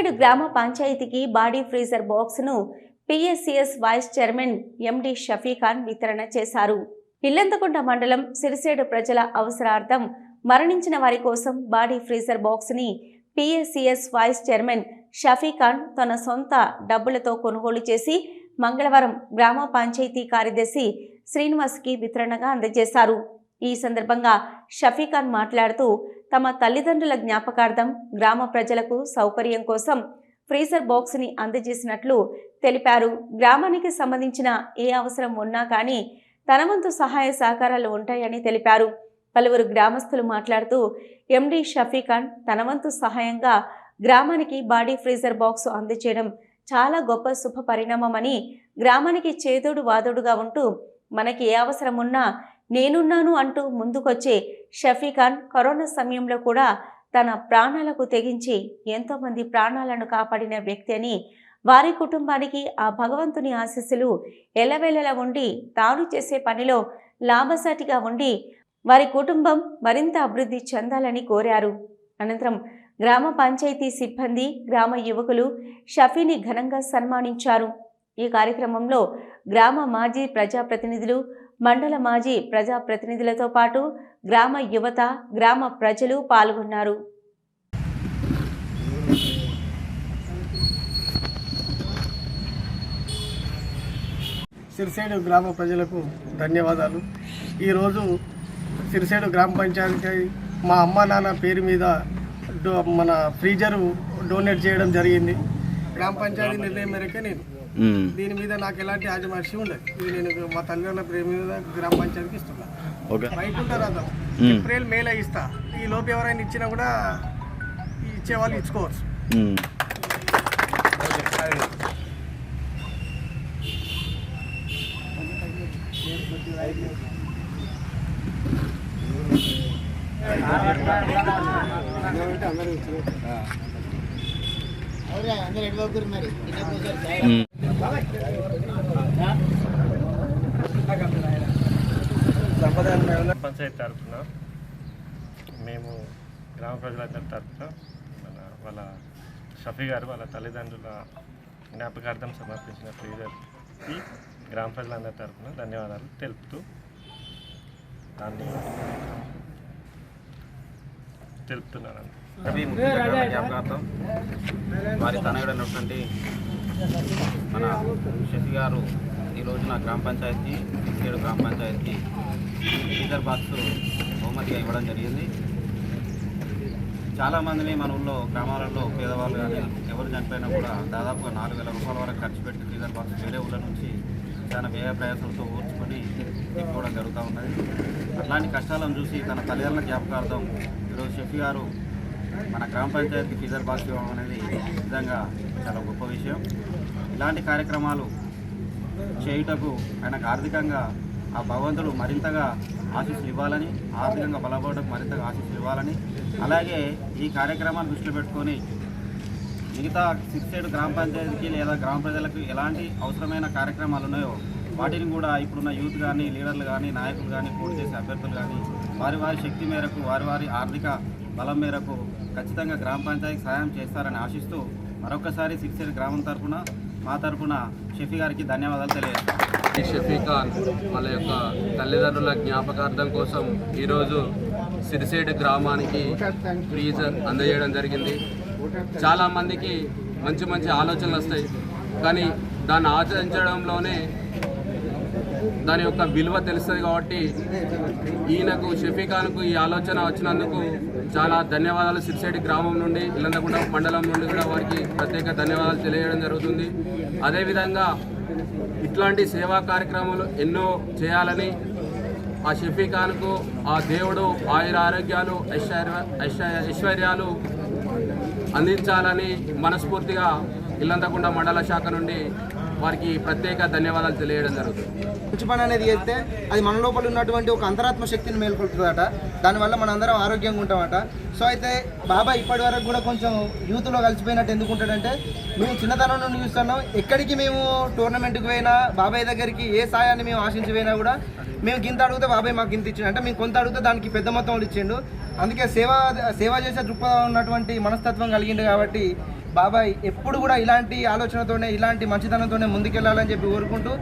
సిరిసేడు గ్రామ పంచాయతీకి body freezer బాక్స్ను PSCS vice chairman MD Shafikhan వితరణ చేశారు. ఇల్లంతకుంట మండలం సిరిసేడు ప్రజల అవసరార్థం మరణించిన వారి కోసం బాడీ ఫ్రీజర్ బాక్స్ని పిఎస్సిఎస్ వైస్ చైర్మన్ షఫీఖాన్ తన సొంత డబ్బులతో కొనుగోలు చేసి మంగళవారం గ్రామ పంచాయతీ కార్యదర్శి శ్రీనివాస్కి వితరణగా అందజేశారు. ఈ సందర్భంగా షఫీఖాన్ మాట్లాడుతూ తమ తల్లిదండ్రుల జ్ఞాపకార్థం గ్రామ ప్రజలకు సౌకర్యం కోసం ఫ్రీజర్ బాక్స్ని అందజేసినట్లు తెలిపారు. గ్రామానికి సంబంధించిన ఏ అవసరం ఉన్నా కానీ తన వంతు సహాయ సహకారాలు ఉంటాయని తెలిపారు. పలువురు గ్రామస్తులు మాట్లాడుతూ ఎండి షఫీఖాన్ తన వంతు సహాయంగా గ్రామానికి బాడీ ఫ్రీజర్ బాక్స్ అందజేయడం చాలా గొప్ప శుభ పరిణామమని గ్రామానికి చేదోడు వాదోడుగా ఉంటూ మనకి ఏ అవసరం ఉన్నా నేనున్నాను అంటూ ముందుకొచ్చే షఫీఖాన్ కరోనా సమయంలో కూడా తన ప్రాణాలకు తెగించి ఎంతోమంది ప్రాణాలను కాపాడిన వ్యక్తి అని వారి కుటుంబానికి ఆ భగవంతుని ఆశీస్సులు ఎలవెలలా ఉండి తాను చేసే పనిలో లాభసాటిగా ఉండి వారి కుటుంబం మరింత అభివృద్ధి చెందాలని కోరారు. అనంతరం గ్రామ పంచాయతీ సిబ్బంది గ్రామ యువకులు షఫీని ఘనంగా సన్మానించారు. ఈ కార్యక్రమంలో గ్రామ మాజీ ప్రజాప్రతినిధులు మండల మాజీ ప్రజాప్రతినిధులతో పాటు గ్రామ యువత గ్రామ ప్రజలు పాల్గొన్నారు. సిరిసేడు గ్రామ ప్రజలకు ధన్యవాదాలు. ఈరోజు సిరిసేడు గ్రామ పంచాయతీ మా అమ్మ నాన్న పేరు మీద మన ఫ్రీజరు డొనేట్ చేయడం జరిగింది. గ్రామ పంచాయతీ నిర్ణయం మేరకే నేను దీని మీద నాకు ఎలాంటి ఆజమాషి ఉండదు. ఇది నేను మా తల్లిదండ్రుల పేరు మీద గ్రామ పంచాయతీకి ఇస్తున్నా. ఓకే. వైకుంఠ రథం ఏప్రిల్ మేలో ఇస్తా. ఈ లోపు ఎవరైనా ఇచ్చినా కూడా ఇచ్చేవాళ్ళు ఇచ్చుకోవచ్చు. పంచాయతీ తరఫున మేము గ్రామ ప్రజలందరి తరఫున మన వాళ్ళ షఫీ గారు వాళ్ళ తల్లిదండ్రుల జ్ఞాపకార్థం సమర్పించిన ఫ్రీజర్కి గ్రామ ప్రజలందరి తరఫున ధన్యవాదాలు తెలుపుతూ దాన్ని తెలుపుతున్నాను రవి ముఖ్యంగా జ్ఞాపకార్థం. వారి మన శశి గారు ఈ రోజున గ్రామ పంచాయతీ ఏడు గ్రామ పంచాయతీ టీచర్ బాక్స్ బహుమతిగా ఇవ్వడం జరిగింది. చాలామందిని మన ఊళ్ళో గ్రామాలలో పేదవాళ్ళు కానీ ఎవరు చనిపోయినా కూడా దాదాపుగా నాలుగు వేల రూపాయల వరకు ఖర్చు పెట్టి టీచర్ బాక్స్ వేరే ఊళ్ళ నుంచి చాలా వ్యయ ప్రయాసాలతో ఊర్చుకొని తిప్పుకోవడం జరుగుతూ ఉన్నది. అట్లాంటి కష్టాలను చూసి తన తల్లిదండ్రుల జ్ఞాపకార్థం ఈరోజు షఫీ గారు మన గ్రామ పంచాయతీ ఫీజర్ బాక్స్ ఇవ్వడం అనేది నిజంగా చాలా గొప్ప విషయం. ఇలాంటి కార్యక్రమాలు చేయుటకు ఆయనకు ఆర్థికంగా ఆ భగవంతుడు మరింతగా ఆశీస్సులు ఇవ్వాలని ఆర్థికంగా బలపడటకు మరింతగా ఆశీస్సులు ఇవ్వాలని అలాగే ఈ కార్యక్రమాన్ని దృష్టిలో పెట్టుకొని మిగతా సిక్స్ సైడ్ గ్రామ పంచాయతీకి లేదా గ్రామ ప్రజలకు ఎలాంటి అవసరమైన కార్యక్రమాలు ఉన్నాయో వాటిని కూడా ఇప్పుడున్న యూత్ కానీ లీడర్లు కానీ నాయకులు కానీ పోటీ చేసే అభ్యర్థులు కానీ వారి వారి శక్తి మేరకు వారి వారి ఆర్థిక బలం మేరకు ఖచ్చితంగా గ్రామ పంచాయతీకి సహాయం చేస్తారని ఆశిస్తూ మరొకసారి సిక్స్ గ్రామం తరఫున మా తరఫున షఫీ గారికి ధన్యవాదాలు తెలియజేస్తాను షఫీ ఖాన్ వాళ్ళ యొక్క తల్లిదండ్రుల జ్ఞాపకార్థం కోసం ఈరోజు సిరిసేడు గ్రామానికి ఫ్రీజ్ అందజేయడం జరిగింది. చాలామందికి మంచి మంచి ఆలోచనలు వస్తాయి. కానీ దాన్ని ఆచరించడంలోనే దాని యొక్క విలువ తెలుస్తుంది కాబట్టి ఈయనకు షఫీఖాన్కు ఈ ఆలోచన వచ్చినందుకు చాలా ధన్యవాదాలు. సిరిసేటి గ్రామం నుండి ఇల్లంతకుంట మండలం నుండి కూడా వారికి ప్రత్యేక ధన్యవాదాలు తెలియజేయడం జరుగుతుంది. అదేవిధంగా ఇట్లాంటి సేవా కార్యక్రమాలు ఎన్నో చేయాలని ఆ షఫీఖాన్కు ఆ దేవుడు ఆయుర ఆరోగ్యాలు ఐశ్వర్య ఐశ్వర్యాలు అందించాలని మనస్ఫూర్తిగా ఇల్లంతకుంట మండల శాఖ నుండి వారికి ప్రత్యేక ధన్యవాదాలు తెలియడం జరుగుతుంది. మంచి పని అనేది చేస్తే అది మన లోపల ఉన్నటువంటి ఒక అంతరాత్మ శక్తిని మేల్కొల్తుందట. దానివల్ల మనందరం ఆరోగ్యంగా ఉంటామట. సో అయితే బాబాయ్ ఇప్పటి వరకు కూడా కొంచెం యూత్లో కలిసిపోయినట్టు ఎందుకు ఉంటాడంటే మేము చిన్నతనం నుండి చూస్తున్నాం. ఎక్కడికి మేము టోర్నమెంట్కి పోయినా బాబాయ్ దగ్గరికి ఏ సాయాన్ని మేము ఆశించి పోయినా కూడా మేము గింత అడిగితే బాబాయ్ మాకు గింత ఇచ్చిండు. అంటే మేము కొంత అడిగితే దానికి పెద్ద మొత్తంలో ఇచ్చిండు. అందుకే సేవ సేవ చేసే దృక్పథం ఉన్నటువంటి మనస్తత్వం కలిగిండు కాబట్టి బాబాయ్ ఎప్పుడు కూడా ఇలాంటి ఆలోచనతోనే ఇలాంటి మంచితనంతోనే ముందుకెళ్ళాలని చెప్పి కోరుకుంటూ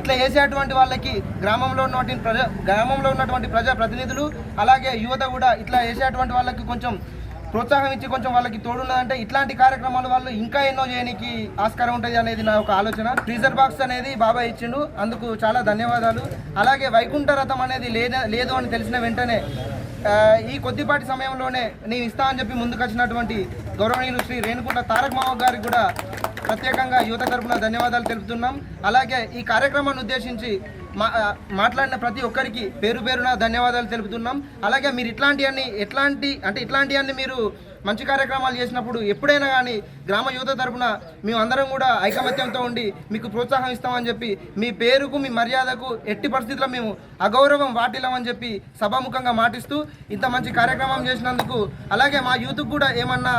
ఇట్లా చేసేటువంటి వాళ్ళకి గ్రామంలో ఉన్నటువంటి ప్రజా గ్రామంలో ఉన్నటువంటి ప్రజా ప్రతినిధులు అలాగే యువత కూడా ఇట్లా చేసేటువంటి వాళ్ళకి కొంచెం ప్రోత్సాహం ఇచ్చి కొంచెం వాళ్ళకి తోడున్నదంటే ఇట్లాంటి కార్యక్రమాలు వాళ్ళు ఇంకా ఎన్నో చేయడానికి ఆస్కారం ఉంటుంది అనేది నా ఒక ఆలోచన. ఫ్రీజర్ బాక్స్ అనేది బాబాయ్ ఇచ్చిండు అందుకు చాలా ధన్యవాదాలు. అలాగే వైకుంఠ రథం అనేది లేదా లేదు అని తెలిసిన వెంటనే ఈ కొద్దిపాటి సమయంలోనే నేను ఇస్తా అని చెప్పి ముందుకు వచ్చినటువంటి గౌరవనీయులు శ్రీ రేణుకుంట తారక మావ గారికి కూడా ప్రత్యేకంగా యువత తరపున ధన్యవాదాలు తెలుపుతున్నాం. అలాగే ఈ కార్యక్రమాన్ని ఉద్దేశించి మా మాట్లాడిన ప్రతి ఒక్కరికి పేరు పేరున ధన్యవాదాలు తెలుపుతున్నాం. అలాగే మీరు ఇట్లాంటివన్నీ ఎట్లాంటి అంటే ఇట్లాంటివన్నీ మీరు మంచి కార్యక్రమాలు చేసినప్పుడు ఎప్పుడైనా కానీ గ్రామ యువత తరపున మేము అందరం కూడా ఐకమత్యంతో ఉండి మీకు ప్రోత్సాహం ఇస్తామని చెప్పి మీ పేరుకు మీ మర్యాదకు ఎట్టి పరిస్థితుల్లో మేము అగౌరవం వాటిల్లమని చెప్పి సభాముఖంగా మాటిస్తూ ఇంత మంచి కార్యక్రమం చేసినందుకు అలాగే మా యూత్కి కూడా ఏమన్నా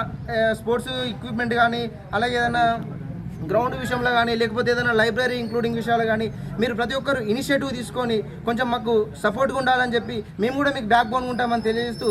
స్పోర్ట్స్ ఎక్విప్మెంట్ కానీ అలాగే ఏదైనా గ్రౌండ్ విషయంలో కానీ లేకపోతే ఏదైనా లైబ్రరీ ఇంక్లూడింగ్ విషయాలు కానీ మీరు ప్రతి ఒక్కరు ఇనిషియేటివ్ తీసుకొని కొంచెం మాకు సపోర్ట్గా ఉండాలని చెప్పి మేము కూడా మీకు బ్యాక్ బోన్ ఉంటామని తెలియజేస్తూ